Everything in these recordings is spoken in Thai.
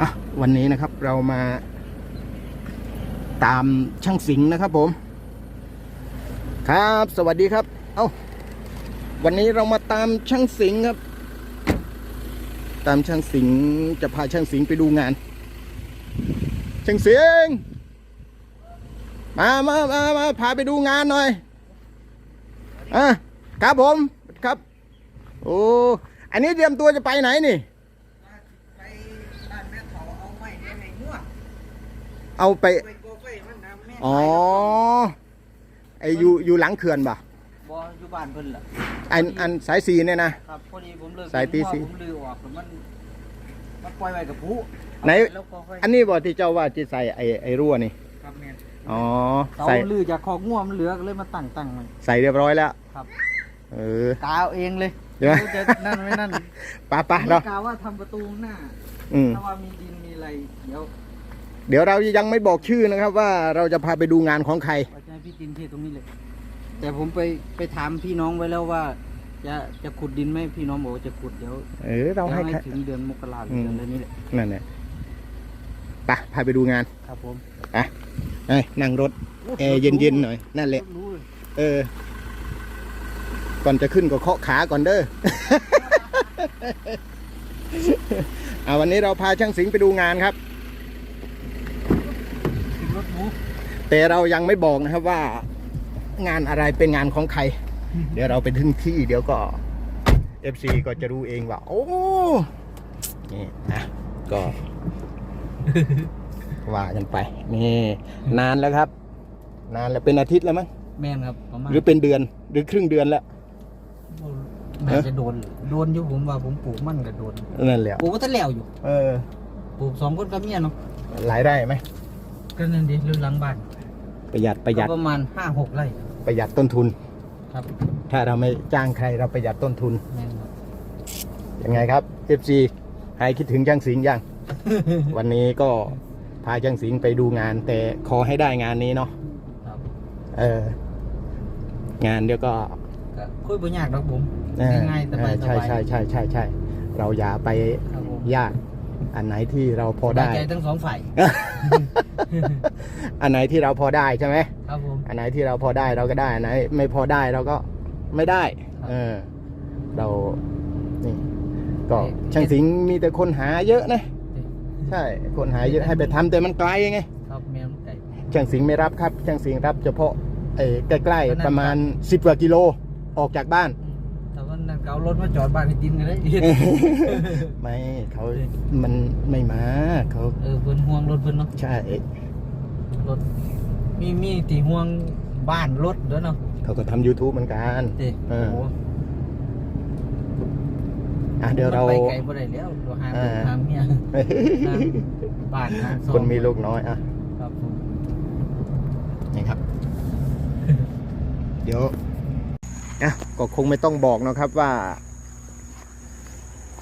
อะวันนี้นะครับเรามาตามช่างสิงห์นะครับผม ครับสวัสดีครับ เอ้าวันนี้เรามาตามช่างสิงห์ครับ ตามช่างสิงห์จะพาช่างสิงห์ไปดูงาน ช่างสิงห์มามามามาพาไปดูงานหน่อยอะครับผมครับ โอ้อันนี้เตรียมตัวจะไปไหนนี่ ไปบ้านแม่เขาเอาไม้เนี่ยให้งัว เอาไป ไปโกไฟมันนะแม่อ๋อ ไออยู่อยู่หลังเขื่อนป่ะบ่อยู่บ้านเพิ่นล่ะอันอันสายสีเนี่ยนะ ครับพอดีผมเลิกสายตีสี่ผมลือออกมันมันปล่อยไว้กับผู้ไหน แล้วก็ค่อยอันนี้บ่ที่เจ้าว่าจะใส่ไอไอรั่วนี่ ครับแม่นอ๋อเสาใส่ลือจากคอกงัวมันเหลือก็เลยมาตั้งตั้งมันใส่เรียบร้อยแล้ว ครับ เออ กาวเองเลยเดี๋ยวรู้จะนั่นไม่นั่นไป้าป้าเนาะกาวว่าทำประตูหน้าอืมถ้าว่ามีดินมีอะไรเดี๋ยว เดี๋ยวเรายังไม่บอกชื่อนะครับ ว่าเราจะพาไปดูงานของใครว่าจะให้พี่ดินเทตรงนี้เลย แต่ผมไปไปถามพี่น้องไว้แล้วว่า จะจะขุดดินไหมพี่น้องบอกว่าจะขุดเดี๋ยวเออเราให้ให้ใคร ถึงเดือนมกราคมอืมเดือนอะไรนี้แหละนั่นแหละไปพาไปดูงานครับผมไอ้ยนั่งรถแอร์เย็นๆหน่อยนั่นแหละ รู้เลยเออ ก่อนจะขึ้นก็เคาะขาก่อนเด้อ เอาวันนี้เราพาช่างสิงห์ไปดูงานครับถึงรถหมู แต่เรายังไม่บอกนะครับว่างานอะไรเป็นงานของใคร เดี๋ยวเราไปถึงที่เดี๋ยวก็ FC ก็จะรู้เองว่า โอ้นี่นะก็ ว่ากันไป นี่ นานแล้วครับ นานแล้วเป็นอาทิตย์แล้วมั้งแม่นครับประมาณหรือเป็นเดือนหรือครึ่งเดือนแล้ว น่าจะโดน โดนอยู่ผมว่าผมปลูกมันก็โดนนั่นแหละปลูกก็ทะแล้วอยู่ เออ ปลูกสองคนกับเมียเนาะหลายได้ไหม ก็นั่นดิเรื่องหลังบ้านประหยัดประหยัดก็ประมาณห้าหกไร่ประหยัดต้นทุน ครับถ้าเราไม่จ้างใครเราประหยัดต้นทุนแม่นครับยังไงครับ FC ใครคิดถึงจ้างสิงห์ยัง วันนี้ก็พาจ้างสิงห์ไปดูงาน แต่ขอให้ได้งานนี้เนาะครับเอองานเดี๋ยวก็ก็คุยบ่ยากดอกผม เออง่ายๆสเอบาอยใช่ใช่ใช่ใช่ใช่เราอย่าไปครับผมยาก อันไหนที่เราพอสบาได้ยใจทั้งสองฝ่าย อันไหนที่เราพอได้ใช่ไหมครับผม อันไหนที่เราพอได้เราก็ได้ อันไหน ไม่พอได้เราก็ไม่ได้ครับเออ เรานี่ก็ช่างสิงห์มีแต่คนหาเยอะนะ ใช่ คนหาเยอะให้ไปทำแต่มันไกลไง ครับแม่นไก่ช่างสิงห์ไม่รับครับ ช่างสิงห์รับเฉพาะไอ้ใกล้ก็นั่นๆประมาณสิบกว่ากิโลออกจากบ้าน อืมแต่ว่านั่นเการถมาจอดบ้านให้ดินกันเลยไม่เขามันไม่มาเขาเออเพิ่นห่วงรถเพิ่นเนาะใช่รถมีมีตีห่วงบ้านรถเด้อเนาะเขาก็ทำ YouTube เหมือนกันเด้เอโอ้อโหอะเดี๋ยวเราไปไกลบ่ได้แล้วเราหาอ่าหาเมียหาบ้านหาซอยคนมีลูกน้อยอะครับผมนี่ครับ เดี๋ยว อะก็คงไม่ต้องบอกนะครับว่า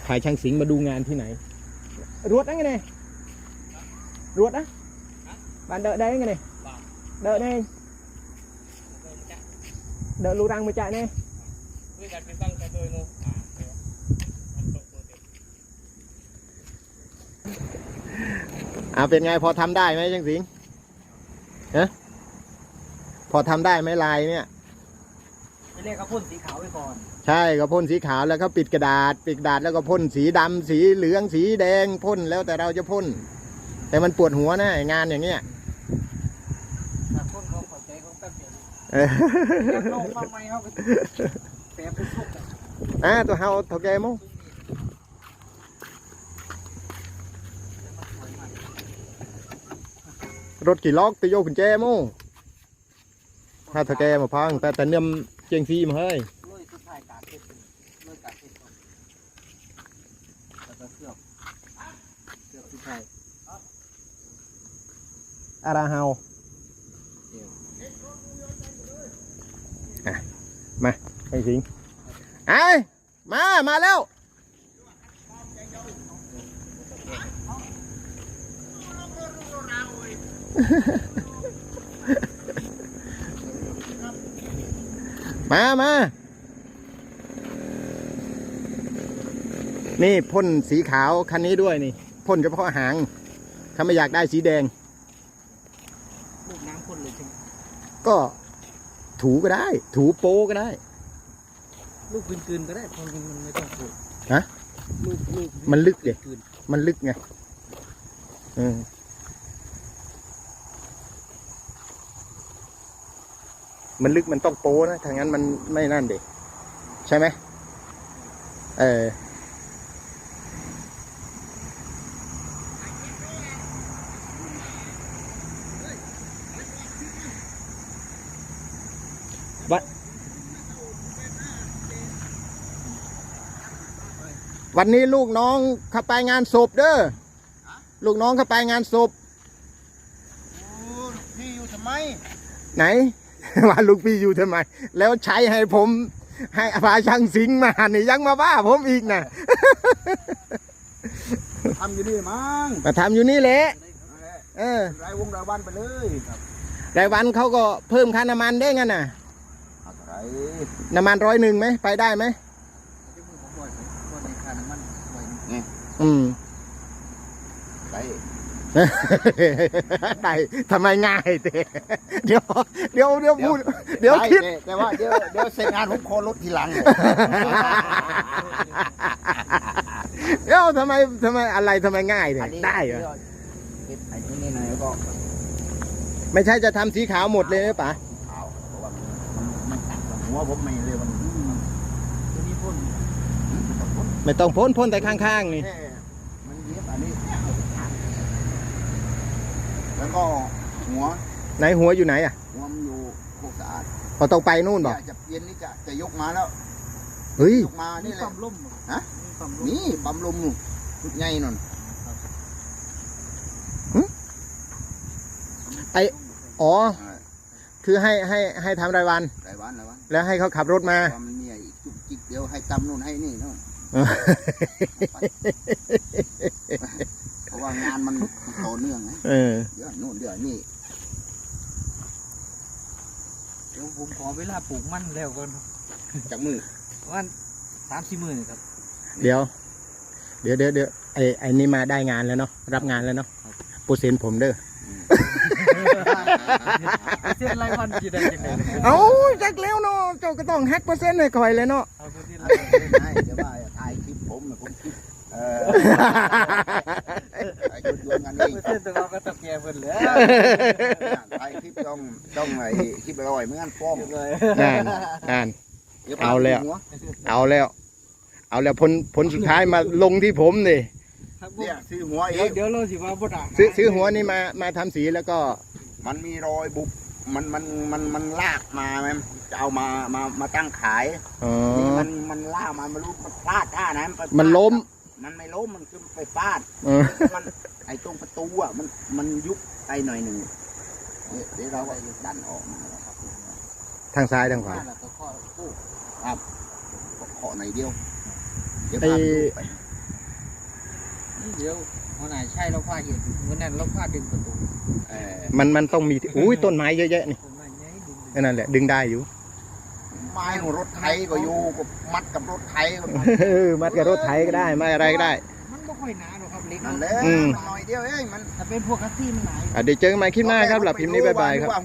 ขายช่างสิงมาดูงานที่ไหน รวดได้ไงเนี่ยรวดนะ bạn đợi đây nghe này đợi đây đợi lù răng mà chạy này คุยกันไปฟังกันโดยโนอ่ยอ่าเป็นไงพอทำได้ไหมช่างสิงห์ฮะพอทำได้ไหมลายเนี่ย จะเรียกเขาพ่นสีขาวไว้ก่อนใช่ก็พ่นสีขาวแล้วก็ปิดกระดาษ ปิดกระดาษแล้วก็พ่นสีดำสีเหลืองสีแดงพ่นแล้วแต่เราจะพ่น แต่มันปวดหัวนะไอ้งานอย่างเงี้ยถ้าพ่นเขาขอใจเขาแป๊บเดียวเอออยากลงมาใหม่เขาก็แปรเป็นทุกข์อะอะตัวเฮาเท่าแกมั้งรถกี่ล็อกตัวโยกกุญแจมั้งถ้าเท่าแกมาพังแต่แต่เนื่อมเจียงซีมาเฮ้ยลุยสุดท้ายการเทศลุยการเทศก่อนแล้วก็เคลือบเคลือบสุดท้ายอาราเฮาเดี๋ยวไอ้สิงไอ้ยมา มาแล้ว มามา นี่พ่นสีขาวคันนี้ด้วยนี่พ่นเฉพาะหาง ถ้าไม่อยากได้สีแดง ลูกน้ำพ่นเลยใช่ไหมก็ถูก็ได้ ถูโป้ก็ได้ ลูกกลืนๆก็ได้ความจริงมันไม่ต้องพ่นฮะ ลูกลูกมันลึกดิ กลืน มันลึกไงเออ มันลึกมันต้องโป้นะถ้างั้นมันไม่นั่นเด็ใช่ไหมเออวัดวันนี้ลูกน้องเข้าไปงานศพเด้อลูกน้องเข้าไปงานศพพี่อยู่ทำไม ไหน ว่าลูกพี่อยู่ทำไม แล้วใช้ให้ผม ให้พาช่างสิงห์มานี่ยังมาว่าผมอีกนะทำอยู่นี่มั้งมาทำอยู่นี่แหละนั่นแหละเออรายวงรายวันไปเลยครับรายวันเขาก็เพิ่มค่าน้ำมันได้งั้นน่ะเอาเท่าไหร่น้ำมันร้อยหนึ่งไหมไปได้ไหมที่มือผม ได้ทำไมง่ายเตเดี๋ยวเดี๋ยวเดี๋ยวพูดเดี๋ยวได้คิดแต่แต่ว่าเดี๋ยวเดี๋ยวเสร็จงานผมขอรถทีหลังเดี๋ยวทำไมทำไมอะไรทำไมง่ายเนี่ยอันนี้ได้เหรอเก็บไอ้ที่นี่หน่อยแล้วก็ ไม่ใช่จะทำสีขาวหมดเลยหรือเปล่าเอาเพราะว่ามันมันตัดกับหัวผมไม่เลยมันมันตัวนี้พ่นมันต้องพ้นไม่ต้องพ่นพ่นแต่ข้างๆนี่แค่มันเย็บอันนี้ แล้วก็หัวไหนหัวอยู่ไหนอะหัวมันอยู่โคกสะอาดพอต้องไปนู่นบอกเนี่ยจะเย็นนี่จะจะยกมาแล้วเฮ้ยยกมานี่นี่แหควาละมล่มเหรอฮะนี่ความล่มนี่ปั๊มลมนู่นชุดใหญ่นั่นไออ๋อ คือให้ให้ให้ทำรายวันรายวันรายวัน แล้วให้เขาขับรถมาว่ามันมีไอ้จุกจิกเดียวให้ตำนู่นให้นี่เนาะเออเพราะว่างานมันมัน ต่อเนื่องไงเออ เดี๋ยวนู่นเดี๋ยวนี่เดี๋ยวผมขอเวลาปลูกมันแล้วก่อนจากมือวันสามสี่หมื่นครับ เดี๋ยว เดี๋ยวเดี๋ยวเดี๋ยวไอไอนี่มาได้งานแล้วเนาะรับงานแล้วเนาะเปอร์เซ็นต์ผมเด้อเส้นไรวันกี่ได้ยังไงเอาจักแล้วเนาะเจ้าก็ต้องแฮกเปอร์เซ็นต์ให้คอยเลยเนาะเอาตัวที่ไรให้เดี๋ยวว่าถ่ายคลิปผมน่ะผมคลิปเออ ไอ้ชุดยวนกันเองเส้นตัวเราก็ตะแกรงเพิ่นแล้วถ่ายคลิปต้องต้องไอ้คลิปอร่อยเมื่อกันฟ้องเลยงานงานดี๋ยวเอาแล้ว เอาแล้ว เอาแล้วผลผลสุดท้ายมาลงที่ผมนี่เนี่ยซื้อหัวเอเดี๋ยวงเดี๋ยวเราสิว่าบ่ได้ซื้อซื้อหัวนี่มามาทำสีแล้วก็ มันมีรอยบุบมันมันมันมันลากมาไหมจะเอามามามาตั้งขายมันมันลากมาไม่รู้มันพลาดท่าไหนมันไปมันล้ม มันไม่ล้มมันคือไปฟาดมัน อ้ตรงประตูอะมันมันยุบไปหน่อยหนึ่งเนี่ยเดี๋ยวเราก็ดันออกมาแล้วครับทางซ้ายทางขวา แล้วก็ข้อกู้เคาะหน่อยเดียว เดี๋ยวไอ้พาไปดูไปเดี๋ยววันไหนใช่เราพาเห็นวันนั้นเราพาดึงประตูเออมันมันต้องมีที่อุ้ยต้นไม้เยอะแยะนี่ผมว่าไงดึงนั่นแหละดึงได้อยู่ ไม้ของรถไถก็อยู่ก็มัดกับรถไถก็เออมัดกับรถไถก็ได้ไม่อะไรก็ได้ มันไม่ค่อยหนาหรอกครับเล็ก นั่นแหละอืมหน่อยเดียวเองมันถ้าเป็นพวกคัสซี่มันหนาอยู่อะเดี๋ยวเจอกันใหม่คลิปหน้าครับหลับพิมพ์นี้บ๊ายบายครับ